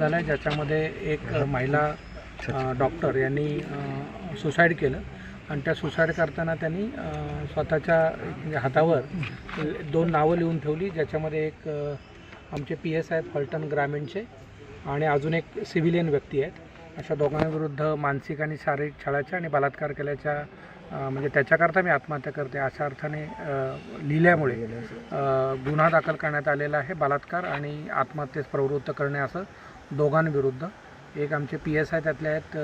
झाला ज्याच्यामध्ये एक महिला डॉक्टर यांनी सुसाईड केलं. आणि त्या सुसाईड करताना त्यांनी स्वतःच्या म्हणजे हातावर दोन नावं लिहून ठेवली ज्याच्यामध्ये एक आमचे पी एस आहेत फलटण ग्रामीणचे आणि अजून एक सिव्हिलियन व्यक्ती आहेत. अशा दोघांविरुद्ध मानसिक आणि शारीरिक छळाच्या आणि बलात्कार केल्याच्या म्हणजे त्याच्याकरता मी आत्महत्या करते अशा अर्थाने लिहिल्यामुळे गुन्हा दाखल करण्यात आलेला आहे बलात्कार आणि आत्महत्येस प्रवृत्त करणे असं दोघांविरुद्ध. एक आमचे पी एस आय त्यातले आहेत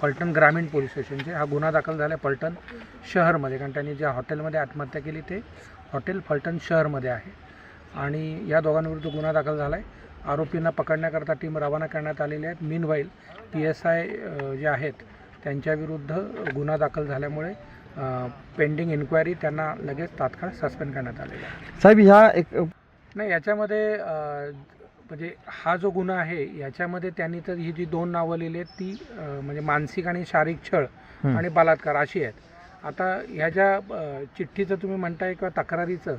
फलटण ग्रामीण पोलीस स्टेशनचे. हा गुन्हा दाखल झाला आहे फलटण शहरमध्ये कारण त्यांनी ज्या हॉटेलमध्ये आत्महत्या केली ते हॉटेल फलटण शहरमध्ये आहे. आणि या दोघांविरुद्ध गुन्हा दाखल झाला आहे. आरोपींना पकडण्याकरता टीम रवाना करण्यात आलेली आहेत meanwhile P S I जे आहेत त्यांच्याविरुद्ध गुन्हा दाखल झाल्यामुळे पेंडिंग इन्क्वायरी त्यांना लगेच तात्काळ सस्पेंड करण्यात आलेला आहे. साहेब ह्या एक नाही याच्यामध्ये म्हणजे हा जो गुन्हा आहे याच्यामध्ये त्यांनी तर ही जी दोन नावं लिहिली आहेत ती म्हणजे मानसिक आणि शारीरिक छळ. आणि बलात्कार अशी आहेत आता ह्या ज्या चिठ्ठीचं तुम्ही म्हणताय किंवा तक्रारीचं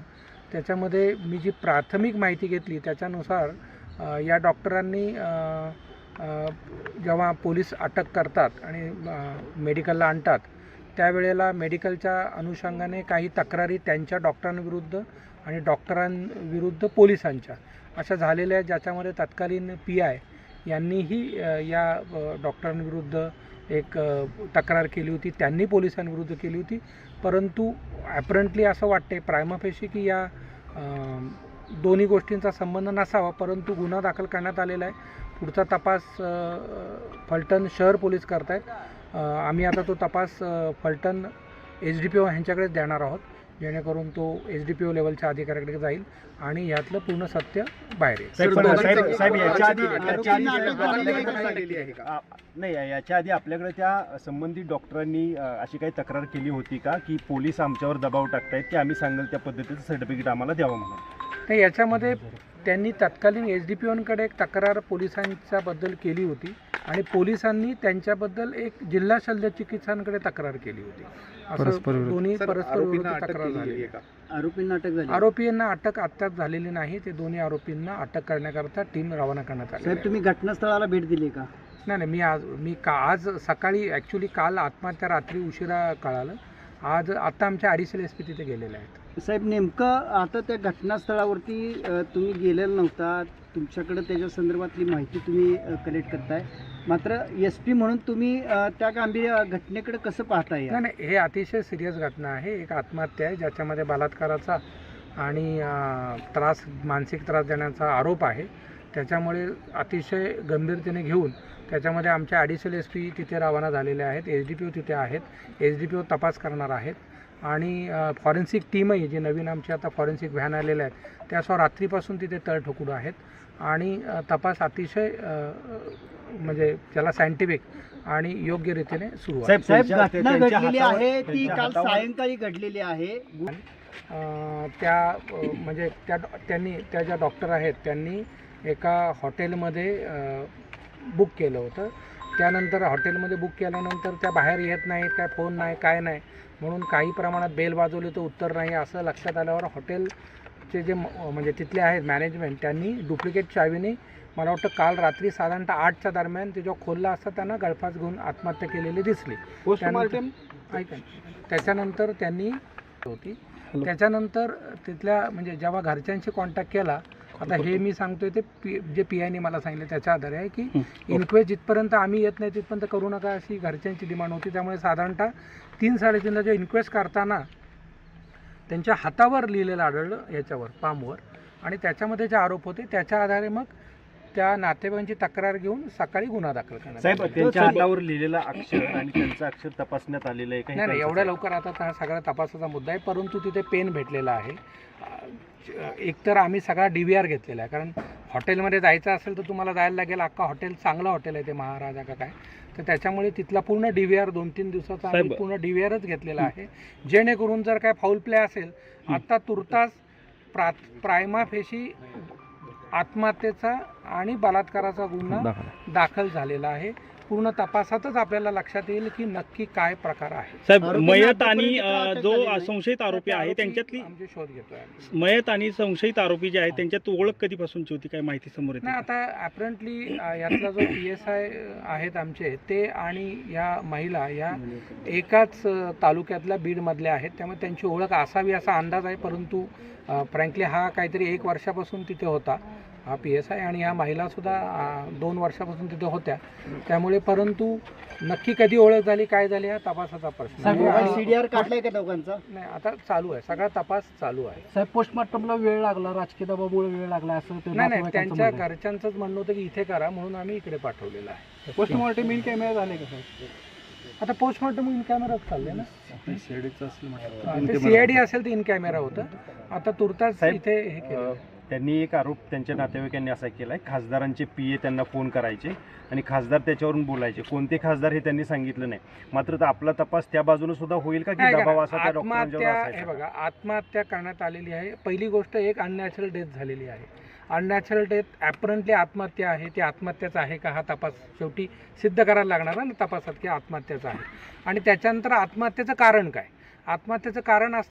त्याच्यामध्ये मी जी प्राथमिक माहिती घेतली त्याच्यानुसार या डॉक्टरांनी जेव्हा पोलीस अटक करतात आणि मेडिकलला आणतात त्यावेळेला मेडिकलच्या अनुषंगाने काही तक्रारी त्यांच्या डॉक्टरांविरुद्ध आणि डॉक्टरांविरुद्ध पोलिसांच्या अशा झालेल्या आहेत ज्याच्यामध्ये तत्कालीन पी आय यांनीही या डॉक्टरांविरुद्ध एक तक्रार केली होती. त्यांनी पोलिसांविरुद्ध केली होती. परंतु ॲपरंटली असं वाटते प्रायमाफेशी की या दोन्ही गोष्टींचा संबंध नसावा परंतु गुन्हा दाखल करण्यात आलेला आहे. पुढचा तपास फलटण शहर पोलीस करत आहेत आम्ही आता तो तपास Phaltan H D P O ह्यांच्याकडेच देणार आहोत. जेणेकरून तो एच डी पी ओ लेवलच्या अधिकाऱ्याकडे जाईल आणि यातलं पूर्ण सत्य बाहेर येईल. नाही याच्या आधी आपल्याकडे त्या संबंधित डॉक्टरांनी अशी काही तक्रार केली होती का की पोलीस आमच्यावर दबाव टाकतायत की आम्ही सांगेल त्या पद्धतीचं सर्टिफिकेट आम्हाला द्यावं म्हणून? नाही याच्यामध्ये त्यांनी तत्कालीन एच डी पी ओंकडे एक तक्रार पोलिसांच्याबद्दल केली होती. आणि पोलिसांनी त्यांच्याबद्दल एक जिल्हा शल्य चिकित्सांकडे तक्रार केली होती. परस्पर असं विरोध. दोन्ही सर, परस्पर आरोपींना विरोधी अटक तक्रार झाली. आहे का? आरोपींना अटक झाली. आरोपींना अटक आत्ताच झालेली नाही. ते दोन्ही आरोपींना अटक करण्याकरता टीम रवाना करण्यात आली साहेब आहे. तुम्ही घटनास्थळाला भेट दिली का? नाही नाही मी आज मी का आज सकाळी ॲक्च्युली काल आत्महत्या रात्री उशिरा कळालं. आज आता आमच्या अडीचशे एस पी तिथे गेलेले आहेत. साहेब नेमकं आता त्या घटनास्थळावरती तुम्ही गेलेला नव्हता. तुमच्याकडं त्याच्या संदर्भातली माहिती तुम्ही कलेक्ट करताय. मात्र एस पी म्हणून तुम्ही त्या गांभीर्य घटनेकडे कसं पाहताय? नाही नाही हे अतिशय सिरियस घटना आहे. एक आत्महत्या आहे ज्याच्यामध्ये बलात्काराचा आणि त्रास मानसिक त्रास देण्याचा आरोप आहे. त्याच्यामुळे अतिशय गंभीरतेने घेऊन त्याच्यामध्ये आमच्या ॲडिशनल एस पी तिथे रवाना झालेले आहेत. एच डी पी ओ तिथे आहेत. एच डी पी ओ तपास करणार आहेत. आणि फॉरेन्सिक टीमही जी नवीन आमची आता फॉरेन्सिक व्हॅन आलेल्या आहेत त्यासह रात्रीपासून तिथे तळ ठोकून आहेत. आणि तपास अतिशय म्हणजे त्याला सायंटिफिक आणि योग्य रीतीने सुरू आहे. साहेब घटना घडलेली आहे ती काल सायंकाळी घडलेली आहे. त्या म्हणजे त्या डॉ- त्यांनी त्या ज्या डॉक्टर आहेत त्यांनी एका हॉटेलमध्ये बुक केलं होतं. त्यानंतर हॉटेलमध्ये बुक केल्यानंतर त्या बाहेर येत नाहीत काय फोन नाही काय नाही. म्हणून काही प्रमाणात बेल वाजवली तर उत्तर नाही असं लक्षात आल्यावर हॉटेलचे जे म्हणजे तिथले आहेत मॅनेजमेंट त्यांनी डुप्लिकेट चावीने मला वाटतं काल रात्री साधारणतः आठच्या दरम्यान ते जेव्हा खोलला असता त्यांना गळफास घेऊन आत्महत्या केलेली दिसली. ऐका. त्याच्यानंतर त्यांनी होती त्याच्यानंतर तिथल्या म्हणजे जेव्हा घरच्यांशी कॉन्टॅक्ट केला आता हे मी सांगतोय ते पी जे पी आयने मला सांगितलं त्याच्या आधारे आहे की इन्क्वेस्ट जिथपर्यंत आम्ही येत नाही तिथपर्यंत करू नका अशी घरच्यांची डिमांड होती. त्यामुळे साधारणतः तीन साडेतीनला जे इन्क्वेस्ट करताना त्यांच्या हातावर लिहिलेलं आढळलं याच्यावर पामवर. आणि त्याच्यामध्ये जे आरोप होते त्याच्या आधारे मग त्या नातेवाईकांची तक्रार घेऊन सकाळी गुन्हा दाखल करण्यात साहेब. त्यांच्या हातावर लिहिलेला अक्षर आणि त्यांचं अक्षर तपासण्यात आलेलं आहे नाही नाही एवढ्या लवकर आता हा सगळा तपासाचा मुद्दा आहे परंतु तिथे पेन भेटलेला आहे. एकतर आम्ही सगळा डी व्ही आर घेतलेला आहे. कारण हॉटेलमध्ये जायचं असेल तर तुम्हाला जायला लागेल. अख्खा हॉटेल चांगलं हॉटेल आहे ते महाराजा का काय. तर त्याच्यामुळे तिथला पूर्ण डी व्ही आर दोन तीन दिवसाचा आम्ही. पूर्ण डी व्ही आरच घेतलेला आहे. जेणेकरून जर काय फाऊल प्ले असेल आता तुर्तास प्रा प्रायमा फेशी आत्महत्येचा आणि बलात्काराचा गुन्हा दाखल झालेला आहे. पूर्ण तपासातच आपल्याला लक्षात येईल की नक्की काय प्रकार आहे. साहेब मयत आणि जो. संशयित आरोपी आहे त्यांच्यातली आमचे शोध घेतोय आम्ही. मयत आणि संशयित आरोपी जे आहेत त्यांच्यात ओळख कधीपासूनची होती? काय माहिती समोर नाही येते आता ॲपरंटली यातला जो पी एस आय आहेत आमचे ते आणि या महिला या एकाच अ, तालुक्यातल्या बीडमधल्या आहेत. त्यामुळे त्यांची ओळख असावी असा अंदाज आहे परंतु फ्रँकली हा काहीतरी एक वर्षापासून तिथे होता. हा पी एस आय आणि या महिलासुद्धा दोन वर्षापासून तिथे होत्या. त्यामुळे परंतु नक्की कधी ओळख झाली काय झाली हा तपासाचा प्रश्न आहे. सीडीआर काढलाय का दोघांचा? नाही आता चालू आहे. सगळा तपास चालू आहे. साहेब पोस्टमॉर्टमला वेळ लागला राजकीय दबावामुळे वेळ लागला असं ते नाही नाही नातेवाईकांचं त्यांच्या म्हणणं आहे. घरच्यांचंच म्हणणं होतं की इथे करा म्हणून आम्ही इकडे पाठवलेलं आहे. पोस्टमॉर्टम इन कॅमेरा झाले का साहेब? आता पोस्टमॉर्टम इन कॅमेराच चालले ना? हा, ते ते सीआयडी असेल तर इन कॅमेरा होतं. आता तुर्तास साहेब, इथे हे केलं. त्यांनी एक आरोप त्यांच्या नातेवाईकांनी असा केलाय खासदारांचे पी ए त्यांना फोन करायचे आणि खासदार त्याच्यावरून बोलायचे. कोणते खासदार हे त्यांनी सांगितलं नाही. मात्र आपला तपास त्या बाजूने सुद्धा होईल का की दबाव असा त्या असायचा? बघा आत्महत्या करण्यात आलेली आहे. पहिली गोष्ट एक अननॅचरल डेथ झालेली आहे. अननॅचरल डेथ ॲपरंटली आत्महत्या आहे. ती आत्महत्याचा आहे का हा तपास शेवटी सिद्ध करायला लागणार ना तपासात की आत्महत्याचा आहे. आणि त्याच्यानंतर आत्महत्येचं कारण काय? आत्महत्येचं कारण असं